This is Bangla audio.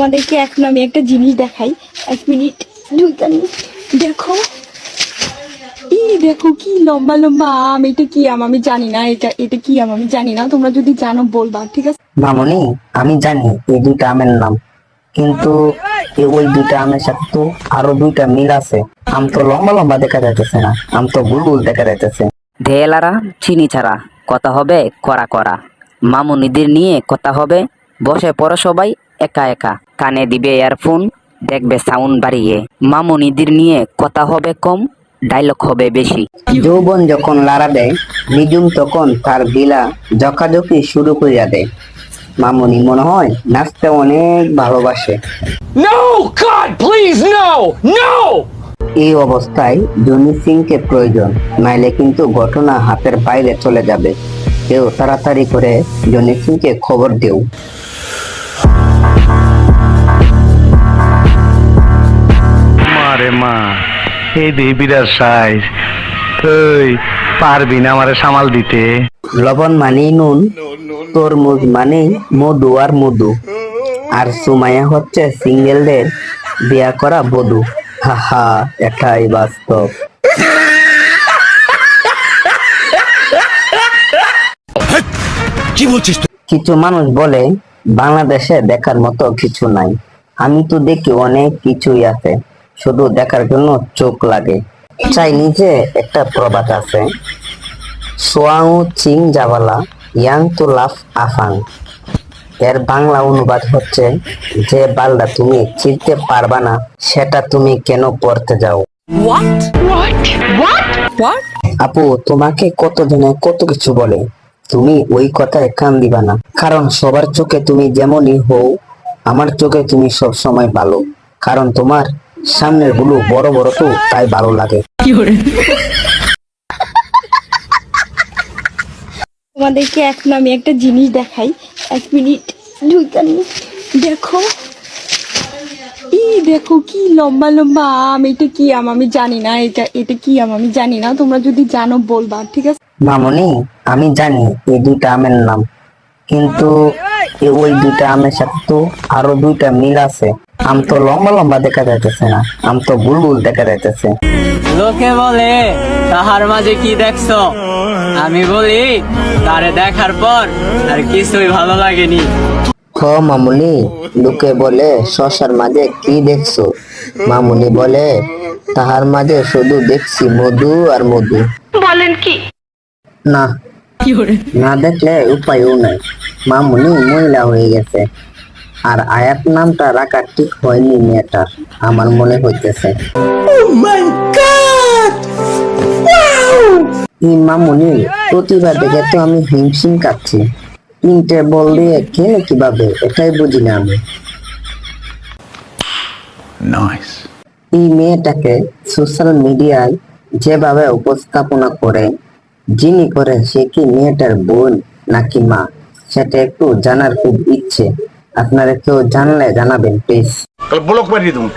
তোমাদেরকে এখন আমি একটা জিনিস দেখাই। এক মিনিট দেখো। দেখো কি লম্বা লম্বা আম এটা কি আম? আমি জানি না এটা এটা কি আম? আমি জানি না তোমরা যদি জানো বলবা ঠিক আছে? মামনি আমি জানি এই দুইটা আমের নাম। কিন্তু ওই দুইটা আমের সাথে তো আরও দুইটা মিল আছে। আম তো লম্বা লম্বা দেখা যাইতেছে না আম তো গুল গুল দেখা যাইতেছে। ঢেলারা চিনি ছাড়া কথা হবে করা করা মামুনিদের নিয়ে কথা হবে বসে পড়ো সবাই একা একা। কানে দিবে ইয়ারফোন দেখবে সাউন্ড বাড়িয়ে। মামুনিদের নিয়ে কথা হবে কম ডায়লগ হবে বেশি। যৌবন যখন লাড়া দেয় নিজুম তখন তার গিলা জকাজকি শুরু করিয়া দেয়। মামনি মনে হয় নাচতে অনেক ভালোবাসে! এই অবস্থায় জনি সিংকে প্রয়োজন নাইলে কিন্তু ঘটনা হাতের বাইরে চলে যাবে। কেউ তাড়াতাড়ি করে জনি সিংকে খবর দেও। মারে মা এই দেবিরার সাইজ। তুই পারবি না আমারে সামাল দিতে। লবণ মানেই নুন তরমুজ মানেই মধু আর মধু। আর সুমাইয়া হচ্ছে সিঙ্গেলদের বিয়া করা বধু। হাহা এটাই বাস্তব। কি বলছিস কিছু মানুষ বলে বাংলাদেশে দেখার মতো কিছু নাই। আমি তো দেখি অনেক কিছুই আছে। শুধু দেখার জন্য চোখ লাগে। চাইনিজে একটা প্রবাদ আছে। সোয়াং চিং জাবালা ইয়াং টু লাফ আফাং। এর বাংলা অনুবাদ হচ্ছে যে বালটা তুমি চিনতে পারবা না সেটা তুমি কেন পড়তে যাও? আপু তোমাকে কত জনে কত কিছু বলে তুমি ওই কথায় কান দিবা না। কারণ সবার চোখে তুমি যেমনই হও আমার চোখে তুমি সব সময় ভালো। কারণ তোমার সামনেরগুলো বড় বড় তো তাই ভালো লাগে। তোমাদেরকে এখন আমি একটা জিনিস দেখাই। এক মিনিট দেখো। এই দেখো কি লম্বা লম্বা আম এটা কি আম? আমি জানি না এটা এটা কি আম? আমি জানি না তোমরা যদি জানো বলবা ঠিক আছে? মামনি আমি জানি এই দুইটা আমের নাম। কিন্তু এই ওই দুইটা আমের সাথে তো আরও দুইটা মিল আছে। আম তো লম্বা লম্বা দেখা যাইতেছে না। আম তো গুল দেখা যাইতেছে। লোকে বলে তাহার মাঝে কি দেখছ? আমি বলি তারে দেখার পর আর কিছুই ভালো লাগেনি। হ মামুনি লোকে বলে শশার মাঝে কি দেখছ? মামুনি বলে তাহার মাঝে শুধু দেখছি মধু আর মধু। বলেন কি? না। না দেখলে উপায়ও নাই। মামুনি মহিলা হয়ে গেছে। আর আয়াত নামটা রাখা ঠিক হয়নি মেয়েটার আমার মনে হইতেছে। এই মামুনি প্রতিভা দেখে তো আমি হিমশিম কাচ্ছি তিনটে বল দিয়ে খেলে কীভাবে এটাই বুঝি না আমি। এই মেয়েটাকে সোশ্যাল মিডিয়ায় যেভাবে উপস্থাপনা করে যিনি করে সে কি মেয়েটার বোন নাকি মা সেটা একটু জানার খুব ইচ্ছে। আপনারা একটু জানলে জানাবেন প্লিজ ব্লক মারিয়ে দেবো।